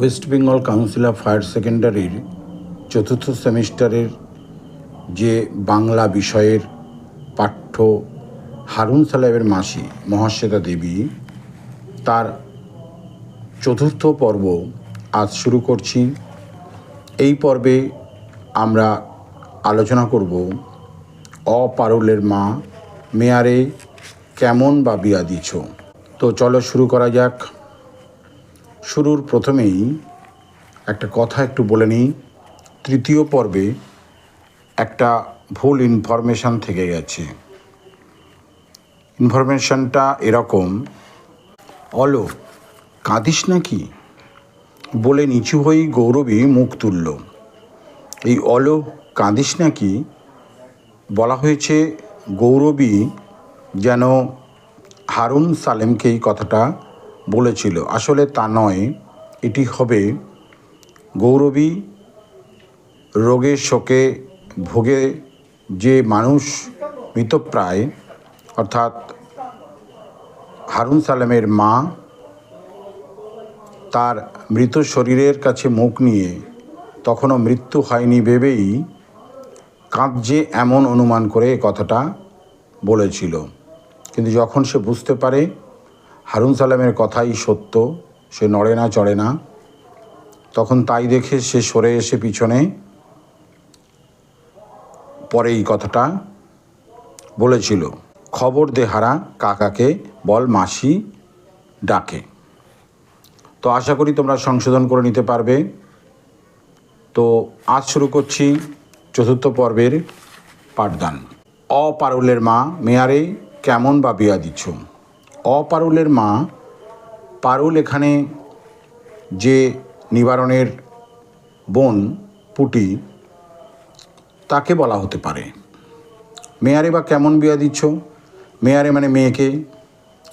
West Bengal council of higher সেকেন্ডারির চতুর্থ সেমিস্টারের যে বাংলা বিষয়ের পাঠ্য হারুন সালেবের মাসি মহাশ্বেতা দেবী, তার চতুর্থ পর্ব আজ শুরু করছি। এই পর্বে আমরা আলোচনা করব অপারুলের মা, মেয়ারে কেমন বা বিয়া দিছ? তো চলো শুরু করা যাক। শুরুর প্রথমেই একটা কথা একটু বলে নিই। তৃতীয় পর্বে একটা ভুল ইনফরমেশান থেকে গেছে। ইনফরমেশানটা এরকম, অলো, কাঁদিস নাকি? বলে নিচু হয়েই গৌরবী মুখ তুলল। এই অলো, কাঁদিস নাকি? বলা হয়েছে গৌরবী যেন হারুন সালেমকে এই কথাটা বলেছিল। আসলে তা নয়, এটি হবে গৌরবী রোগে শোকে ভোগে যে মানুষ মৃতপ্রায়, অর্থাৎ হারুন সালামের মা, তার মৃত শরীরের কাছে মুখ নিয়ে তখনও মৃত্যু হয়নি ভেবেই কাঁদছে এমন অনুমান করে কথাটা বলেছিল। কিন্তু যখন সে বুঝতে পারে হারুন সালামের কথাই সত্য, সে নড়ে না, চড়ে না। তখন তাই দেখে সে সরে এসে পিছনে। পরে এই কথাটা বলেছিল, খবর দেহারা কাকাকে, বল মাসি ডাকে। তো আশা করি তোমরা সংশোধন করে নিতে পারবে। তো আজ শুরু করছি চতুর্থ পর্বের পাঠদান। অপারুলের মা, মেয়ারে কেমন বা বিয়া দিচ্ছ? অপারুলের মা, পারুল এখানে যে নিবারণের বোন, পুটি, তাকে বলা হতে পারে। মেয়ারে বা কেমন বিয়া দিচ্ছ? মেয়ারে মানে মেয়েকে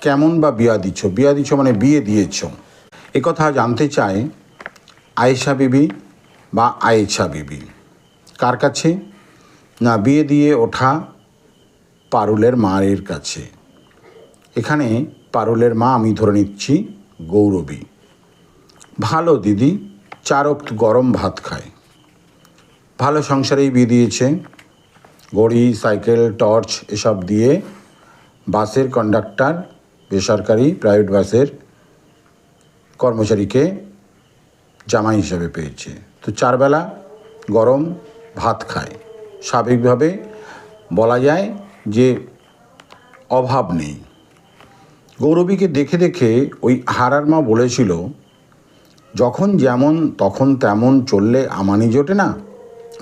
কেমন বা বিয়া দিচ্ছ? বিয়া দিচ্ছ মানে বিয়ে দিয়েছ। একথা জানতে চায় আয়েশা বিবি বা আয়েশা বিবি। কার কাছে? না, বিয়ে দিয়ে ওঠা পারুলের মায়ের কাছে। এখানে পারুলের মা আমি ধরে নিচ্ছি গৌরবী। ভালো দিদি চারক গরম ভাত খায়। ভালো সংসারেই বিয়ে দিয়েছে। ঘড়ি, সাইকেল, টর্চ এসব দিয়ে বাসের কন্ডাক্টর, বেসরকারি, প্রাইভেট বাসের কর্মচারীকে জামাই হিসাবে পেয়েছে। তো চারবেলা গরম ভাত খায়। স্বাভাবিকভাবে বলা যায় যে অভাব নেই। গৌরবীকে দেখে দেখে ওই হারার মা বলেছিল, যখন যেমন তখন তেমন চললে আমানি জোটে না,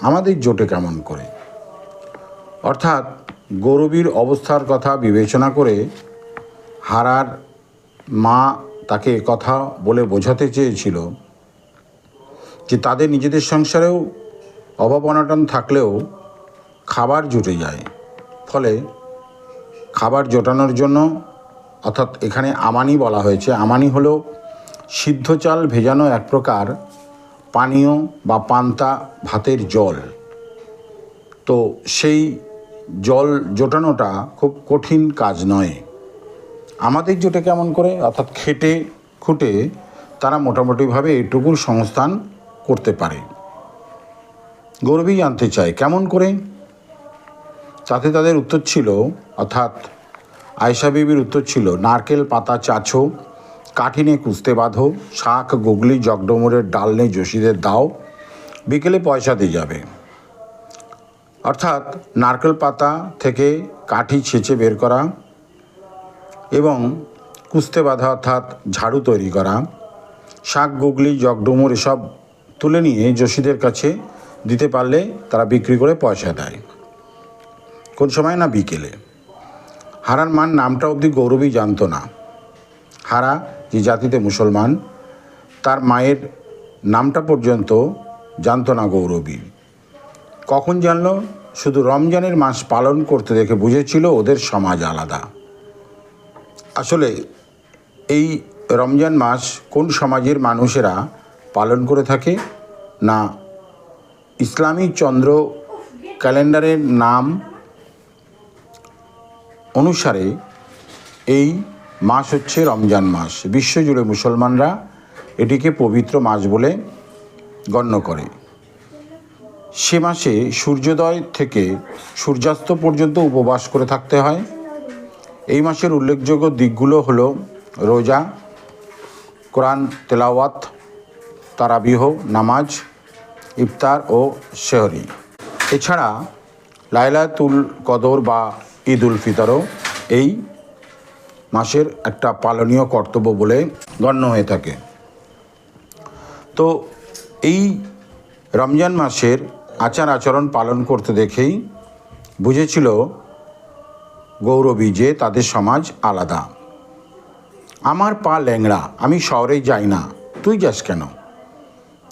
আমাদের জোটে কেমন করে? অর্থাৎ গৌরবীর অবস্থার কথা বিবেচনা করে হারার মা তাকে কথা বলে বোঝাতে চেয়েছিল যে তাদের নিজেদের সংসারেও অভাব অনাটন থাকলেও খাবার জুটে যায়। ফলে খাবার জোটানোর জন্য অর্থাৎ এখানে আমানি বলা হয়েছে। আমানি হলো সিদ্ধ চাল ভেজানো এক প্রকার পানীয় বা পান্তা ভাতের জল। তো সেই জল জোটানোটা খুব কঠিন কাজ নয়। আমাদের জোটে কেমন করে, অর্থাৎ খেটে খুঁটে তারা মোটামুটিভাবে এটুকু সংস্থান করতে পারে। গৌরবী জানতে চায়। কেমন করে? তাতে তাদের উত্তর ছিল, অর্থাৎ আয়সা বিবির উত্তর ছিল, নারকেল পাতা চাছো, কাঠিনে কুস্তে বাঁধো, শাক, গুগলি, জগডমুরের ডাল নেই যোশীদের দাও, বিকেলে পয়সা দিয়ে যাবে। অর্থাৎ নারকেল পাতা থেকে কাঠি ছেঁচে বের করা এবং কুস্তে বাঁধা অর্থাৎ ঝাড়ু তৈরি করা, শাক, গুগলি, জগডমুর এসব তুলে নিয়ে যোশীদের কাছে দিতে পারলে তারা বিক্রি করে পয়সা দেয়। কোন সময় না বিকেলে। হারার মান নামটা অবধি গৌরবী জানতো না। হারা, যে জাতিতে মুসলমান, তার মায়ের নামটা পর্যন্ত জানতো না গৌরবী কখন জানলো? শুধু রমজানের মাস পালন করতে দেখে বুঝেছিল ওদের সমাজ আলাদা। আসলে এই রমজান মাস কোন সমাজের মানুষেরা পালন করে থাকে? না ইসলামী চন্দ্র ক্যালেন্ডারের নাম অনুসারে এই মাস হচ্ছে রমজান মাস। বিশ্বজুড়ে মুসলমানরা এটিকে পবিত্র মাস বলে গণ্য করে। সে মাসে সূর্যোদয় থেকে সূর্যাস্ত পর্যন্ত উপবাস করে থাকতে হয়। এই মাসের উল্লেখযোগ্য দিকগুলো হলো রোজা, কোরআন, তেলাওয়াত, তারাবিহ, নামাজ, ইফতার ও শেহরি এছাড়া লাইলাতুল কদর বা ঈদ উল ফিতরও এই মাসের একটা পালনীয় কর্তব্য বলে গণ্য হয়ে থাকে। তো এই রমজান মাসের আচার আচরণ পালন করতে দেখেই বুঝেছিল গৌরবী যে তাদের সমাজ আলাদা। আমার পা ল্যাংড়া, আমি শহরে যাই না, তুই যাস কেন?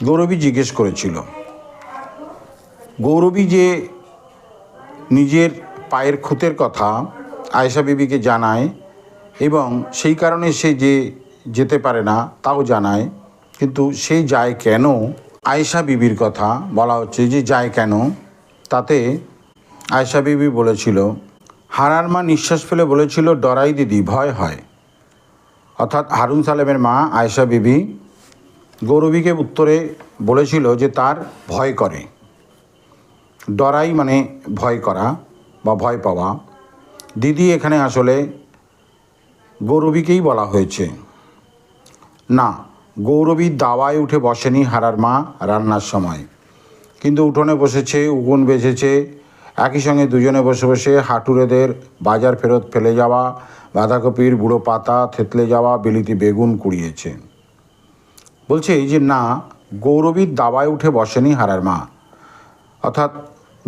গৌরবী জিজ্ঞেস করেছিল। গৌরবী যে নিজের পায়ের খুঁতের কথা আয়েশা বিবিকে জানায় এবং সেই কারণে সে যে যেতে পারে না, তাও জানায়। কিন্তু সে যায় কেন? আয়েশা বিবির কথা বলা হচ্ছে যে যায় কেন? তাতে আয়েশা বিবি বলেছিল, হারার মা নিঃশ্বাস ফেলে বলেছিল, ডরাই দিদি, ভয় হয়। অর্থাৎ হারুন সালেমের মা আয়েশা বিবি গৌরবীকে উত্তরে বলেছিল যে তার ভয় করে। ডরাই মানে ভয় করা। বা ভয় পাওয়া, দিদি এখানে আসলে গৌরবীকেই বলা হয়েছে। না, গৌরবী দাওয়ায় উঠে বসেনি হারার মা রান্নার সময়। কিন্তু উঠোনে বসেছে, উগুন বেঁচেছে একই সঙ্গে দুজনে বসে বসে হাঁটুরেদের বাজার ফেরত ফেলে যাওয়া, বাঁধাকপির বুড়ো পাতা থেতলে যাওয়া, বিলিতি বেগুন কুড়িয়েছে। বলছে, এই যে না গৌরবীর দাওয়ায় উঠে বসেনি হারার মা। অর্থাৎ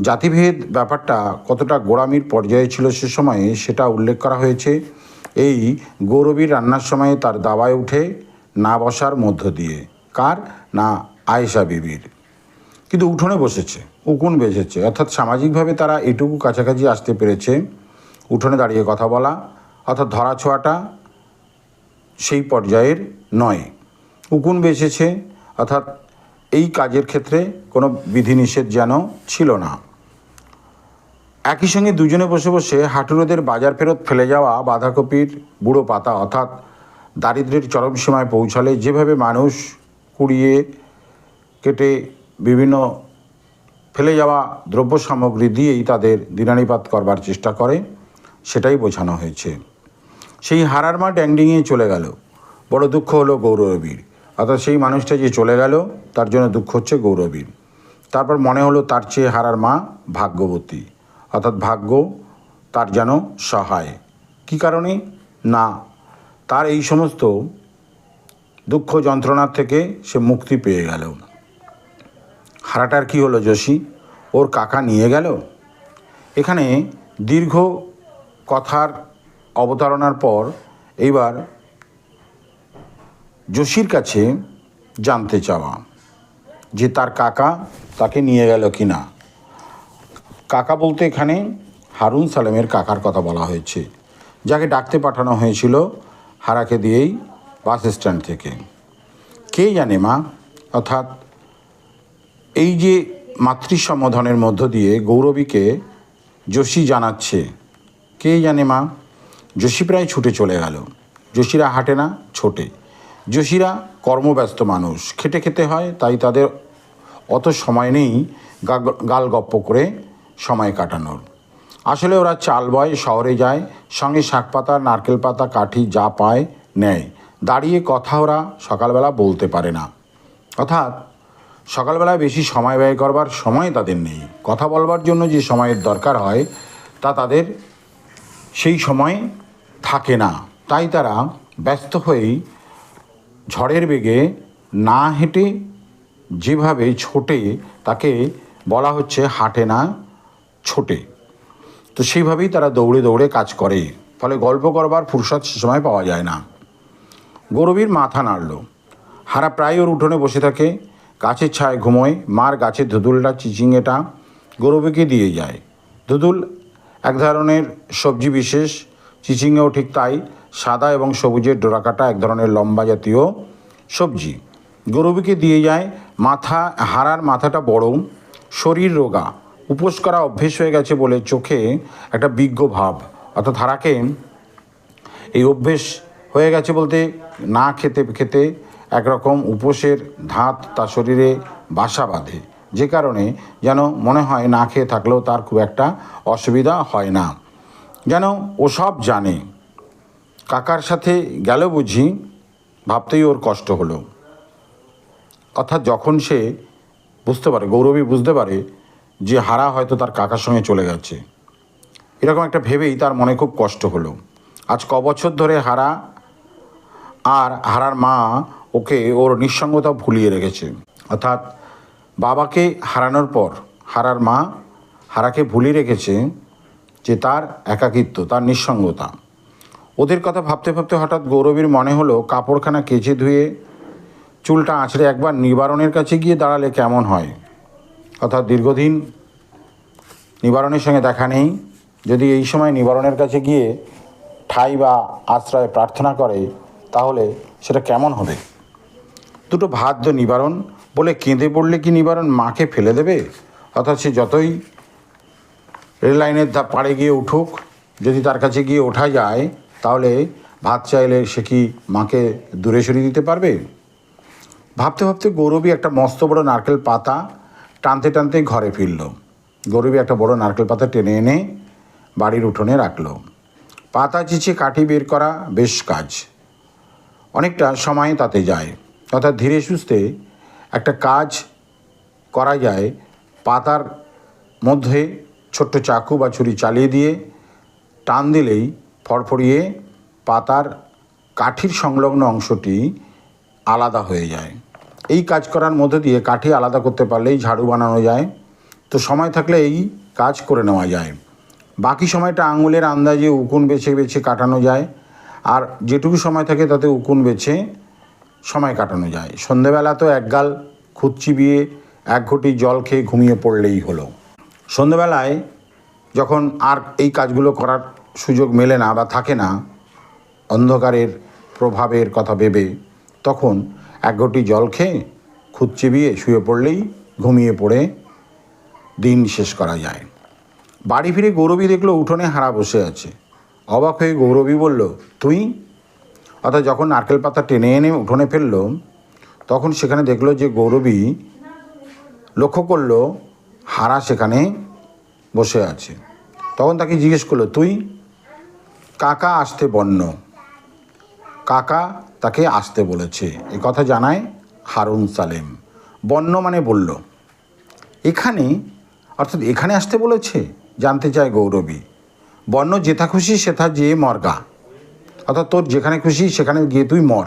জাতিভেদ ব্যাপারটা কতটা গোড়ামির পর্যায়ে ছিল সে সময়ে সেটা উল্লেখ করা হয়েছে। এই গৌরবীর রান্নার সময়ে তার দাবায় উঠে না বসার মধ্য দিয়ে। কার? না আয়েশা বিবির। কিন্তু উঠোনে বসেছে, উকুন বেজেছে অর্থাৎ সামাজিকভাবে তারা এটুকু কাছাকাছি আসতে পেরেছে। উঠোনে দাঁড়িয়ে কথা বলা, অর্থাৎ ধরা ছোঁয়াটা সেই পর্যায়ের নয়। উকুন বেঁচেছে অর্থাৎ এই কাজের ক্ষেত্রে কোনো বিধিনিষেধ যেন ছিল না। একই সঙ্গে দুজনে বসে বসে হাঁটুরোদের বাজার ফেরত ফেলে যাওয়া বাঁধাকপির বুড়ো পাতা অর্থাৎ দারিদ্র্যের চরম সীমায় পৌঁছালে যেভাবে মানুষ কুড়িয়ে কেটে বিভিন্ন ফেলে যাওয়া দ্রব্য সামগ্রী দিয়েই তাদের দিনানিপাত করবার চেষ্টা করে, সেটাই বোঝানো হয়েছে। সেই হারার মা ড্যাংডিঙিয়ে চলে গেল। বড় দুঃখ হলো গৌরবীর। অর্থাৎ সেই মানুষটা যে চলে গেল, তার জন্য দুঃখ হচ্ছে গৌরবীর। তারপর মনে হলো তার চেয়ে হারার মা ভাগ্যবতী। অর্থাৎ ভাগ্য তার যেন সহায়। কী কারণে? না, তার এই সমস্ত দুঃখ যন্ত্রণার থেকে সে মুক্তি পেয়ে গেল। হারাটার কি হলো যোশী? ওর কাকা নিয়ে গেল? এখানে দীর্ঘ কথার অবতারণার পর এইবার যোশীর কাছে জানতে চাওয়া যে তার কাকা তাকে নিয়ে গেল কি না। কাকা বলতে এখানে হারুন সালেমের কাকার কথা বলা হয়েছে, যাকে ডাকতে পাঠানো হয়েছিল হারাকে দিয়েই বাস স্ট্যান্ড থেকে। কে জানে মা? অর্থাৎ এই যে মাতৃসম্বোধনের মধ্য দিয়ে গৌরবীকে যোশী জানাচ্ছে, কে জানে মা? যোশী প্রায় ছুটে চলে গেল। যোশীরা হাঁটে না, ছোটে। যোশীরা কর্মব্যস্ত মানুষ। খেটে খেতে হয়, তাই তাদের অত সময় নেই গাল গপ্প করে সময় কাটানোর। আসলে ওরা চাল বয়, শহরে যায়, সঙ্গে শাক পাতা, নারকেল পাতা, কাঠি যা পায় নেয়। দাঁড়িয়ে কথা ওরা সকালবেলা বলতে পারে না। অর্থাৎ সকালবেলায় বেশি সময় ব্যয় করবার সময় তাদের নেই। কথা বলবার জন্য যে সময়ের দরকার হয়, তা তাদের সেই সময় থাকে না। তাই তারা ব্যস্ত হয়েই ঝড়ের বেগে না হেঁটে যেভাবে ছোটে, তাকে বলা হচ্ছে হাঁটে না, ছোটে। তো সেইভাবেই তারা দৌড়ে দৌড়ে কাজ করে। ফলে গল্প করবার ফুরসত সে সময় পাওয়া যায় না। গৌরবীর মাথা নাড়ল। হারা প্রায় ওর উঠোনে বসে থাকে। গাছের ছায় ঘুমোয়। মার গাছের ধুদুলটা চিচিঙেটা গৌরবীকে দিয়ে যায়। ধুদুল এক ধরনের সবজি বিশেষ। চিচিঙেও ঠিক তাই। সাদা এবং সবুজের ডোরাকাটা এক ধরনের লম্বা জাতীয় সবজি। গরুবিকে দিয়ে যায় মাথা হারার মাথাটা বড় শরীর রোগা। উপোস করা অভ্যেস হয়ে গেছে বলে চোখে একটা বিজ্ঞ ভাব। অর্থাৎ হারাকে এই অভ্যেস হয়ে গেছে বলতে না খেতে খেতে একরকম উপোসের ধাত তার শরীরে বাসা বাঁধে। যে কারণে যেন মনে হয় না খেয়ে থাকলেও তার খুব একটা অসুবিধা হয় না। যেন ও সব জানে। কাকার সাথে গেল বুঝি, ভাবতেই ওর কষ্ট হলো। অর্থাৎ যখন সে বুঝতে পারে, গৌরবী বুঝতে পারে যে হারা হয়তো তার কাকার সঙ্গে চলে গেছে। এরকম একটা ভেবেই তার মনে খুব কষ্ট হলো। আজ ক বছর ধরে হারা আর হারার মা ওকে ওর নিঃসঙ্গতা ভুলিয়ে রেখেছে। অর্থাৎ বাবাকে হারানোর পর হারার মা হারাকে ভুলিয়ে রেখেছে যে তার একাকিত্ব, তার নিঃসঙ্গতা। ওদের কথা ভাবতে ভাবতে হঠাৎ গৌরবীর মনে হলো, কাপড়খানা কেচে ধুয়ে চুলটা আঁচড়ে একবার নিবারণের কাছে গিয়ে দাঁড়ালে কেমন হয়। অর্থাৎ দীর্ঘদিন নিবারণের সঙ্গে দেখা নেই। যদি এই সময় নিবারণের কাছে গিয়ে ঠাই বা আশ্রয় প্রার্থনা করে, তাহলে সেটা কেমন হবে? দুটো ভাত নিবারণ বলে কেঁদে পড়লে কি নিবারণ মাকে ফেলে দেবে? অর্থাৎ সে যতই রেল লাইনের পাড়ে গিয়ে উঠুক, যদি তার কাছে গিয়ে ওঠা যায় তাহলে ভাত চাইলে সে কি মাকে দূরে সরিয়ে দিতে পারবে? ভাবতে ভাবতে গৌরবী একটা মস্ত বড় নারকেল পাতা টানতে টানতে ঘরে ফিরল। গৌরবী একটা বড় নারকেল পাতা টেনে এনে বাড়ির উঠোনে রাখল। পাতা চিচিয়ে কাঠি বের করা বেশ কাজ। অনেকটা সময় তাতে যায়। অর্থাৎ ধীরে সুস্থে একটা কাজ করা যায় পাতার মধ্যে ছোট্ট চাকু বা ছুরি চালিয়ে দিয়ে টান দিলেই ফড়ফড়িয়ে পাতার কাঠির সংলগ্ন অংশটি আলাদা হয়ে যায়। এই কাজ করার মধ্যে দিয়ে কাঠি আলাদা করতে পারলেই ঝাড়ু বানানো যায়। তো সময় থাকলে এই কাজ করে নেওয়া যায়। বাকি সময়টা আঙুলের আন্দাজে উকুন বেছে বেছে কাটানো যায়। আর যেটুকু সময় থাকে তাতে উকুন বেছে সময় কাটানো যায়। সন্ধেবেলা তো একগাল খুদ চিবিয়ে এক ঘটি জল খেয়ে ঘুমিয়ে পড়লেই হলো। সন্ধেবেলায় যখন আর এই কাজগুলো করার সুযোগ মেলে না বা থাকে না, অন্ধকারের প্রভাবের কথা ভেবে তখন এক ঘটি জল খেয়ে খুদ চিবিয়ে শুয়ে পড়লেই ঘুমিয়ে পড়ে দিন শেষ করা যায়। বাড়ি ফিরে গৌরবী দেখল উঠোনে হারা বসে আছে। অবাক হয়ে গৌরবী বলল, তুই? অর্থাৎ যখন নারকেল পাতা টেনে এনে উঠোনে ফেলল, তখন সেখানে দেখল যে গৌরবী লক্ষ্য করল হারা সেখানে বসে আছে। তখন তাকে জিজ্ঞেস করল, তুই? কাকা আসতে বন্য। কাকা তাকে আসতে বলেছে। এ কথা জানায় হারুন সালেম। বন্য মানে বলল, এখানে, অর্থাৎ এখানে আসতে বলেছে? জানতে চায় গৌরবী। বন্য যেথা খুশি সেথা যে মরগা অর্থাৎ তোর যেখানে খুশি সেখানে গিয়ে তুই মর।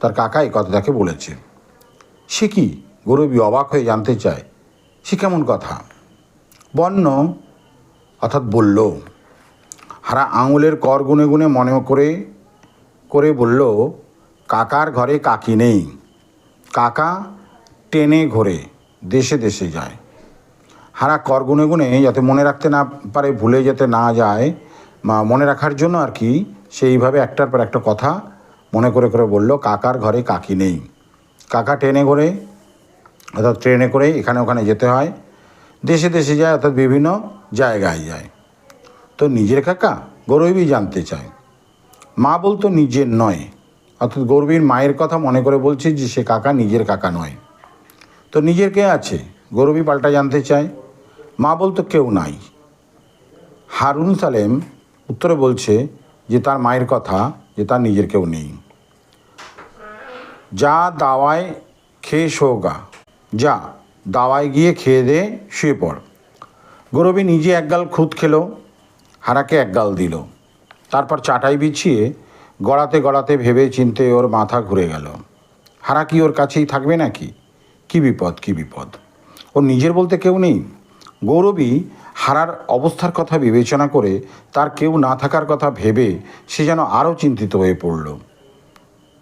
তার কাকা এই কথা তাকে বলেছে। সে কি? গৌরবী অবাক হয়ে জানতে চায়। সে কেমন কথা? বন্য অর্থাৎ বলল হারা আঙুলের কর গুনে গুনে মনে করে করে বলল, কাকার ঘরে কাকি নেই। কাকা টেনে ঘোরে, দেশে দেশে যায়। হারা কর গুনে গুনে যাতে মনে রাখতে না পারে, ভুলে যেতে না যায় বা মনে রাখার জন্য আর কি সেইভাবে একটার পর একটা কথা মনে করে করে বলল, কাকার ঘরে কাকি নেই। কাকা ট্রেনে করে অর্থাৎ ট্রেনে করে এখানে ওখানে যেতে হয়। দেশে দেশে যায়, অর্থাৎ বিভিন্ন জায়গায় যায়। তো নিজের কাকা গৌরবী জানতে চায়। মা বলতো নিজের নয়। অর্থাৎ গৌরবীর মায়ের কথা মনে করে বলছে যে সে কাকা নিজের কাকা নয়। তো নিজের কে আছে? গৌরবী পাল্টা জানতে চায়। মা বলতো কেউ নাই। হারুন সালেম উত্তরে বলছে যে তার মায়ের কথা যে তার নিজের কেউ নেই। যা দাওয়ায় খেয়ে শোগা যা দাওয়ায় গিয়ে খেয়ে দে, শুয়ে পড়। গৌরবী নিজে একগাল খুদ খেলো। হারাকে একগাল দিল। তারপর চাটাই বিছিয়ে গড়াতে গড়াতে ভেবে চিনতে ওর মাথা ঘুরে গেল। হারা কি ওর কাছেই থাকবে নাকি? কি বিপদ কি বিপদ? ওর নিজের বলতে কেউ নেই। গৌরবী হারার অবস্থার কথা বিবেচনা করে তার কেউ না থাকার কথা ভেবে সে যেন আরও চিন্তিত হয়ে পড়ল।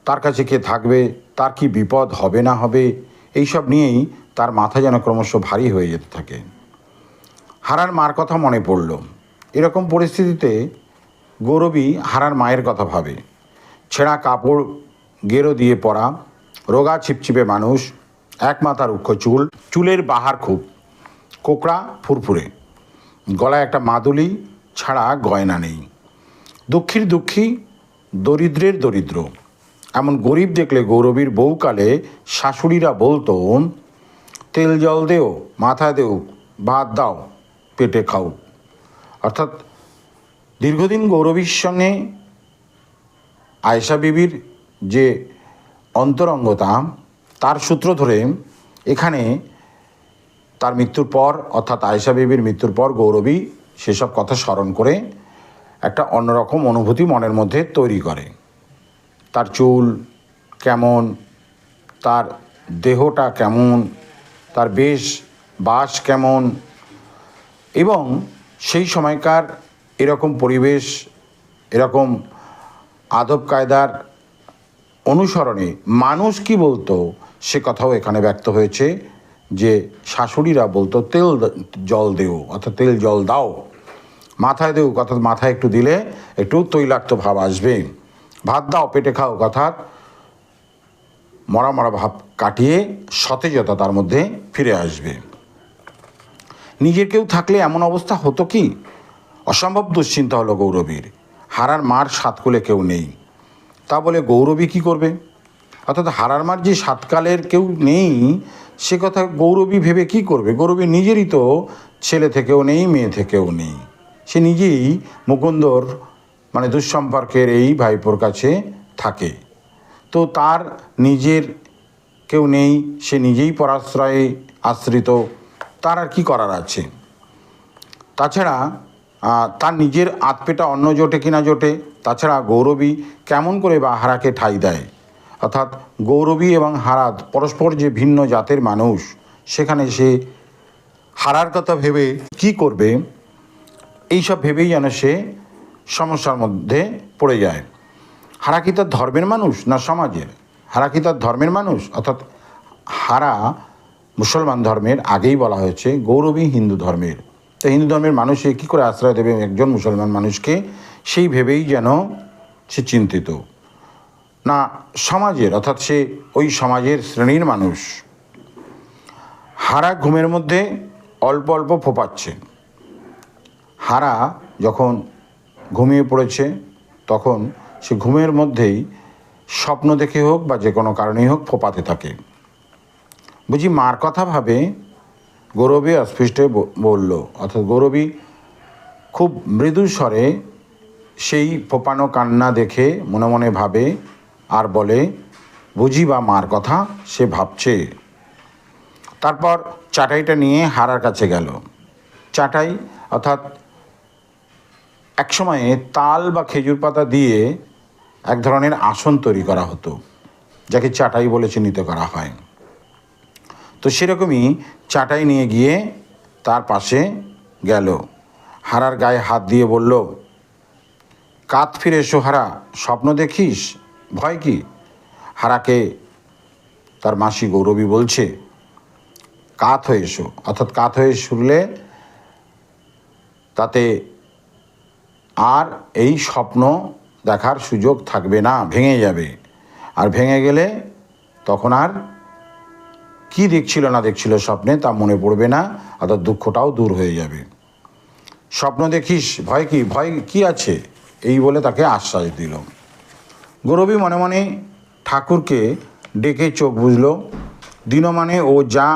তার কাছে কে থাকবে, তার কি বিপদ হবে না হবে, এইসব নিয়েই তার মাথা যেন ক্রমশ ভারী হয়ে যেতে থাকে। হারার মার কথা মনে পড়ল। এরকম পরিস্থিতিতে গৌরবী হারার মায়ের কথা ভাবে। ছেঁড়া কাপড়, গেরো দিয়ে পরা, রোগা ছিপছিপে মানুষ, এক মাথার রুক্ষ চুল, চুলের বাহার খুব, কোকড়া ফুরফুরে। গলায় একটা মাদুলি ছাড়া গয়না নেই। দুঃখীর দুঃখী, দরিদ্রের দরিদ্র। এমন গরিব দেখলে গৌরবীর বউকালে শাশুড়িরা বলতো, তেল জল দেও মাথা দেও, ভাত দাও, পেটে খাও। অর্থাৎ দীর্ঘদিন গৌরবীর সঙ্গে আয়েশা বিবির যে অন্তরঙ্গতা, তার সূত্র ধরে এখানে তার মৃত্যুর পর, অর্থাৎ আয়েশা বিবির মৃত্যুর পর গৌরবী সেসব কথা স্মরণ করে একটা অন্যরকম অনুভূতি মনের মধ্যে তৈরি করে। তার চুল কেমন, তার দেহটা কেমন, তার বেশ বাস কেমন এবং সেই সময়কার এরকম পরিবেশ, এরকম আদব কায়দার অনুসরণে মানুষ কি বলতো? সে কথাও এখানে ব্যক্ত হয়েছে যে শাশুড়িরা বলতো, তেল জল দেও, অর্থাৎ তেল জল দাও। মাথায় দেও, অর্থাৎ মাথায় একটু দিলে একটু তৈলাক্ত ভাব আসবে। ভাত দাও, পেটে খাও, অর্থাৎ মরা মরা ভাব কাটিয়ে সতেজতা তার মধ্যে ফিরে আসবে। নিজের কেউ থাকলে এমন অবস্থা হতো কি? অসম্ভব দুশ্চিন্তা হলো গৌরবীর। হারার মার সাতকুলে কেউ নেই। তা বলে গৌরবী কি করবে? অর্থাৎ হারার মার যে সাতকালের কেউ নেই, সে কথা গৌরবী ভেবে কি করবে? গৌরবী নিজেরই তো ছেলে থেকেও নেই, মেয়ে থেকেও নেই। সে নিজেই মুকুন্দর মানে দুঃসম্পর্কের এই ভাইপোর কাছে থাকে। তো তার নিজের কেউ নেই, সে নিজেই পরাশ্রয়ে আশ্রিত তার আর কি করার আছে? তাছাড়া তার নিজের আতপেটা অন্য জোটে কিনা জোটে, তাছাড়া গৌরবী কেমন করে বা হারাকে ঠাই দেয়? অর্থাৎ গৌরবী এবং হারা পরস্পর যে ভিন্ন জাতের মানুষ, সেখানে সে হারার কথা ভেবে কি করবে? এইসব ভেবেই যেন সে সমস্যার মধ্যে পড়ে যায়। হারা কি তার ধর্মের মানুষ না সমাজের? হারা কি তার ধর্মের মানুষ? অর্থাৎ হারা মুসলমান ধর্মের আগেই বলা হয়েছে গৌরবী হিন্দু ধর্মের। তো হিন্দু ধর্মের মানুষ কী করে আশ্রয় দেবে একজন মুসলমান মানুষকে? সেই ভেবেই যেন সে চিন্তিত। না, সমাজের, অর্থাৎ সে ওই সমাজের শ্রেণির মানুষ হারা ঘুমের মধ্যে অল্প অল্প ফোপাচ্ছে। হারা যখন ঘুমিয়ে পড়েছে, তখন সে ঘুমের মধ্যেই স্বপ্ন দেখে হোক বা যে কোনো কারণেই হোক ফোপাতে থাকে। বুঝি মার কথা ভাবে গৌরবী অস্পৃষ্টে বলল, অর্থাৎ গৌরবী খুব মৃদু স্বরে সেই ফোপানো কান্না দেখে মনে মনে ভাবে আর বলে, বুঝি বা মার কথা, সে ভাবছে। তারপর চাটাইটা নিয়ে হারার কাছে গেল। চাটাই, অর্থাৎ একসময়ে তাল বা খেজুর পাতা দিয়ে এক ধরনের আসন তৈরি করা হতো, যাকে চাটাই বলে চিহ্নিত করা হয়। তো সেরকমই চাটাই নিয়ে গিয়ে তার পাশে গেল। হারার গায়ে হাত দিয়ে বলল, কাত ফিরে এসো হারা, স্বপ্ন দেখিস? ভয় কি? হারাকে তার মাসি গৌরবী বলছে, কাত হয়ে এসো। অর্থাৎ কাত হয়ে শুনলে তাতে আর এই স্বপ্ন দেখার সুযোগ থাকবে না, ভেঙে যাবে। আর ভেঙে গেলে তখন আর কি দেখছিল না দেখছিল স্বপ্নে তা মনে পড়বে না, অর্থাৎ দুঃখটাও দূর হয়ে যাবে। স্বপ্ন দেখিস, ভয় কি ভয় কি আছে? এই বলে তাকে আশ্বাস দিল। গৌরবী মনে মনে ঠাকুরকে ডেকে চোখ বুঝলো দিনমানে ও যা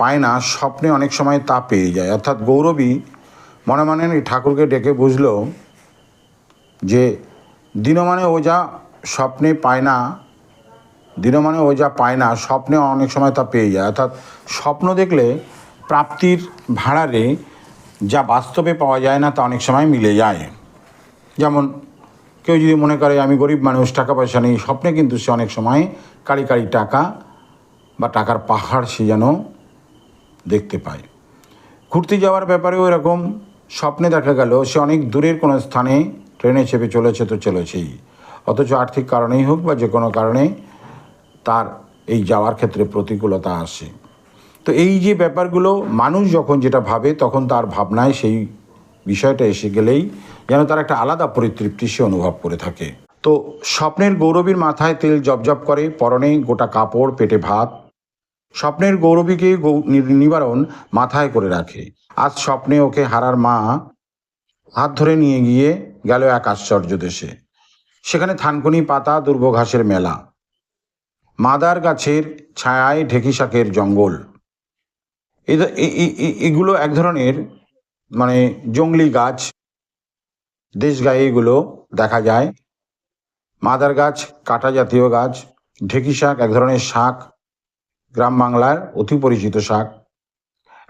পায় না, স্বপ্নে অনেক সময় তা পেয়ে যায়। অর্থাৎ গৌরবী মনে মনে ঠাকুরকে ডেকে বুঝলো যে দিনমানে ও যা স্বপ্নে পায় না দিনমানে ও যা পায় না, স্বপ্নে অনেক সময় তা পেয়ে যায়। অর্থাৎ স্বপ্ন দেখলে প্রাপ্তির ভাড়ারে যা বাস্তবে পাওয়া যায় না তা অনেক সময় মিলে যায়। যেমন কেউ যদি মনে করে, আমি গরিব মানুষ, টাকা পয়সা নেই স্বপ্নে কিন্তু সে অনেক সময় কারি কারি টাকা বা টাকার পাহাড় সে যেন দেখতে পায়। ঘুরতে যাওয়ার ব্যাপারেও এরকম স্বপ্নে দেখা গেল, সে অনেক দূরের কোনো স্থানে, ট্রেনে চেপে চলেছে তো চলেছেই। অথচ আর্থিক কারণেই হোক বা যে কোনো কারণে তার এই যাওয়ার ক্ষেত্রে প্রতিকূলতা আসে। তো এই যে ব্যাপারগুলো, মানুষ যখন যেটা ভাবে, তখন তার ভাবনায় সেই বিষয়টা এসে গেলেই যেন তার একটা আলাদা পরিতৃপ্তি সে অনুভব করে থাকে। তো স্বপ্নের গৌরবীর মাথায় তেল জবজব করে, পরনে গোটা কাপড়, পেটে ভাত। স্বপ্নের গৌরবীকে নিবারণ মাথায় করে রাখে। আজ স্বপ্নে ওকে হারার মা হাত ধরে নিয়ে গিয়ে গেল এক আশ্চর্য দেশে। সেখানে থানকুনি পাতা দুর্ব ঘাসের মেলা। মাদার গাছের ছায়ায় ঢেকি শাকের জঙ্গল। এগুলো এক ধরনের মানে জঙ্গলি গাছ। দেশ গায়ে এগুলো দেখা যায়। মাদার গাছ, কাটা জাতীয় গাছ, ঢেকি শাক এক ধরনের শাক, গ্রাম বাংলার অতি পরিচিত শাক।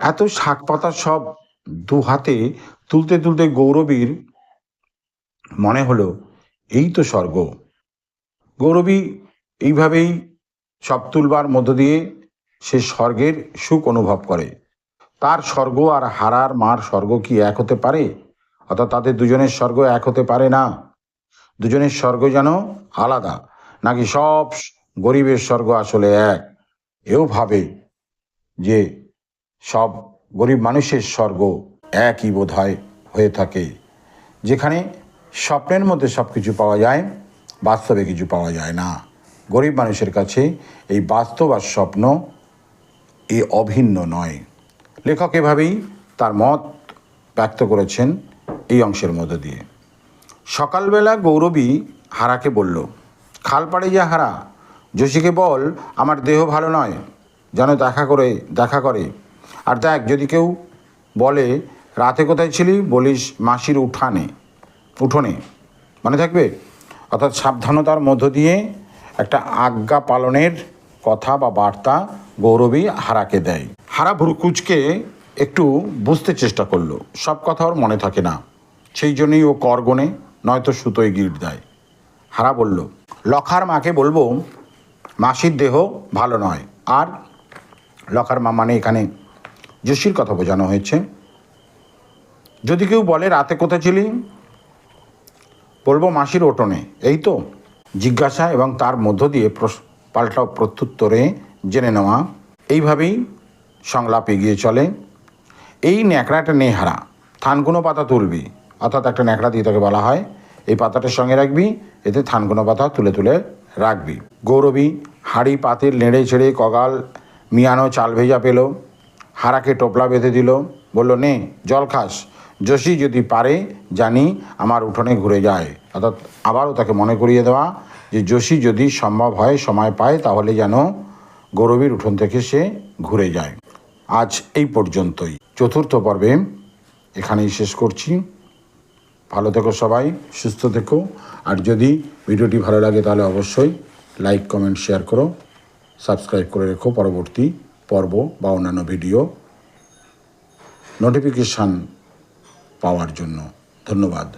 এত শাক পাতা সব দু হাতে তুলতে তুলতে গৌরবীর মনে হলো, এই তো স্বর্গ। গৌরবী এইভাবেই সব তুলবার মধ্য দিয়ে সে স্বর্গের সুখ অনুভব করে। তার স্বর্গ আর হারার মার স্বর্গ কি এক হতে পারে? অর্থাৎ তাদের দুজনের স্বর্গ এক হতে পারে না। দুজনের স্বর্গ যেন আলাদা, নাকি সব গরিবের স্বর্গ আসলে এক? এও ভাবে যে সব গরিব মানুষের স্বর্গ একই বোধ হয় থাকে। যেখানে স্বপ্নের মধ্যে সব কিছু পাওয়া যায়, বাস্তবে কিছু পাওয়া যায় না। গরিব মানুষের কাছে এই বাস্তব আর স্বপ্ন এ অভিন্ন নয়। লেখক এভাবেই তার মত ব্যক্ত করেছেন এই অংশের মধ্য দিয়ে। সকালবেলা গৌরবী হারাকে বলল, খাল পাড়ে যা হারা, যোশীকে বল, আমার দেহ ভালো নয়, যেন দেখা করে দেখা করে। আর দেখ, যদি কেউ বলে, রাতে কোথায় ছিলি, বলিস মাসির উঠানে, উঠোনে, মনে থাকবে? অর্থাৎ সাবধানতার মধ্য দিয়ে একটা আজ্ঞা পালনের কথা বা বার্তা গৌরবী হারাকে দেয়। হারা ভুরকুচকে একটু বুঝতে চেষ্টা করল। সব কথা ওর মনে থাকে না। সেই জন্যই ও কর গোনে নয়তো সুতোয় গিট দেয়। হারা বলল, লখার মাকে বলব, মাসির দেহ ভালো নয়। আর লখার মা মানে এখানে যোশীর কথা বোঝানো হয়েছে। যদি কেউ বলে, রাতে কোথায় ছিলি? বলব, মাসির ওটনে। এই তো জিজ্ঞাসা এবং তার মধ্য দিয়ে পাল্টা প্রত্যুত্তরে জেনে নেওয়া। এইভাবেই সংলাপ এগিয়ে চলে। এই ন্যাকড়াটা নেহারা, থানকুনো পাতা তুলবি, অর্থাৎ একটা ন্যাকড়া দিয়ে তাকে বলা হয়। এই পাতাটার সঙ্গে রাখবি, এতে থানকুনো পাতা তুলে তুলে রাখবি। গৌরবী হাড়ি পাতিল নেড়ে ছেড়ে কগাল মিয়ানো চাল ভেজা পেল, হারাকে টোপলা বেঁধে দিল, বলল, নে, জল খাস। যোশী যদি পারে, জানি আমার উঠোনে ঘুরে যায়। অর্থাৎ আবারও তাকে মনে করিয়ে দেওয়া যে যোশী যদি সম্ভব হয়, সময় পায়, তাহলে যেন গৌরবীর উঠোন থেকে সে ঘুরে যায়। আজ এই পর্যন্তই। চতুর্থ পর্বে এখানেই শেষ করছি। ভালো থেকো সবাই, সুস্থ থেকো। আর যদি ভিডিওটি ভালো লাগে, তাহলে অবশ্যই লাইক, কমেন্ট, শেয়ার করো। সাবস্ক্রাইব করে রেখো পরবর্তী পর্ব বা অন্যান্য ভিডিও। নোটিফিকেশান পাওয়ার জন্য। ধন্যবাদ।